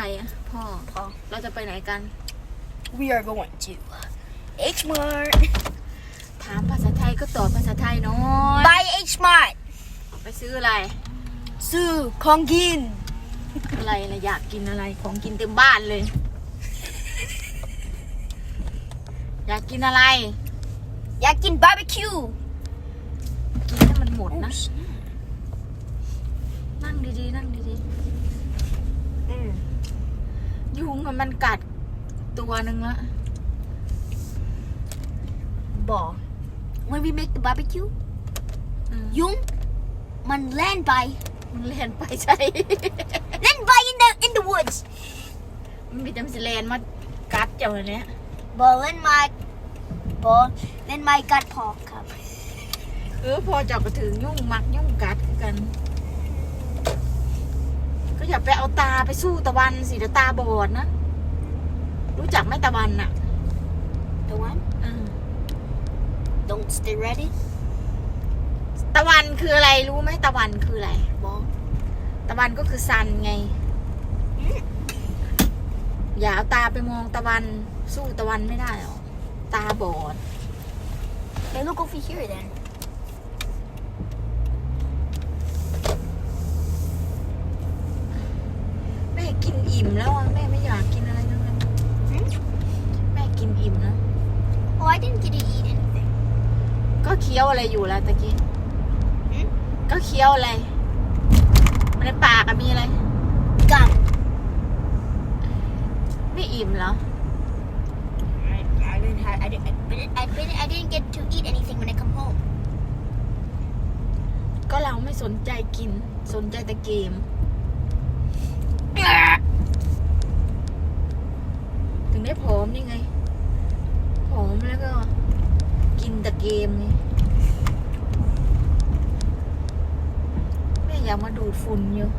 ใครอะพ่อ พ่อ เราจะไปไหนกัน we are going to H Mart ถามภาษาไทยก็ตอบภาษาไทยน้อย by H Mart ไปซื้ออะไร ซื้อของกิน อะไรนะอยากกินอะไร ของกินเต็มบ้านเลย อยากกินอะไร อยากกินบาร์บีคิว กินให้มันหมดนะ นั่งดีๆ นั่งดีอืม ๆยุงมันมันกัดตัวหนึ่งละบอก when we make the barbecue อืมยุงมันแล่นไป มันเล่นไปใช่ เล่นไป in the in the woods มันมีแต่มันสิเลนมากัดเจ้าเนี้ยบอเล่นไม้บอเล่นไม้กัดพอครับ เออพอเจับก็ถึงยุ่งมักยุ่งกัดคือกัน ก็อย่าไปเอาตาไปสู้ตะวันสิเดี๋ยวตาบอดนะ รู้จักไหมตะวันน่ะ the one อืม don't stay ready ตะวันคืออะไรรู้ไหมตะวันคืออะไรบอตะวันก็คือซันไง อย่าเอาตาไปมองตะวันสู้ตะวันไม่ได้หรอกตาบอด hey look over here then แม่กินอิ่มแล้วอะแม่ไม่อยากกินอะไรทั้งนั้นแม่กินอิ่มแล้ว oh I didn't get to eat anything ก็เคี้ยวอะไรอยู่ล่ะตะกี้หืมก็เคี้ยวอะไรมันในปากอะมีอะไร gum ไม่อิ่มเหรอ I, I didn't have I didn't I didn't, I didn't I didn't get to eat anything when I come home ก็เราไม่สนใจกิน สนใจแต่เกม ถึงได้ผอมนี่ไงผอ มแล้วก็ กินแต่เกมไงแม่อยากมาดูดฝุ่นอยู่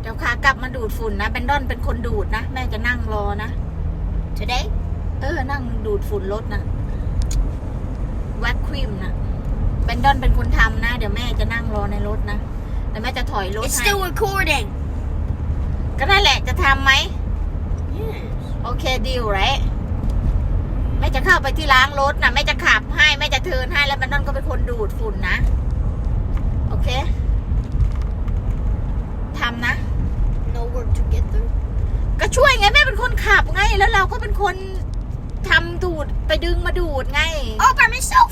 เดี๋ยวขากลับมาดูดฝุ่นนะแบนดอนเป็นคนดูดนะ แม่จะนั่งรอนะ today เออ นั่งดูดฝุ่นรถนะแว็กครีมนะแบนดอนเป็นคนทำนะ เดี๋ยวแม่จะนั่งรอในรถนะเดี๋ยวแม่จะถอยรถ it's ให้ still recording ก็นั่นแหละจะทำไหม yes โอเคดีลไรแม่ จะเข้าไปที่ล้างรถนะแม่จะขับให้แม่จะเทิร์นให้แล้วแบนดอนก็เป็นคนดูดฝุ่นนะ โอเคทำนะ no work together ก็ช่วยไงแม่เป็นคนขับไง แล้วเราก็เป็นคนทำดูดไปดึงมาดูดไง oh by myself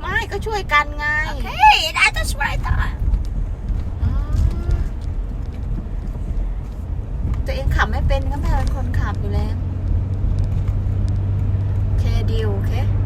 ไม่ก็ช่วยกันไง okay that, that's what I thought อ๋อตัวเองขับไม่เป็นก็แม่เป็นคนขับอยู่แล้ว idea, okay?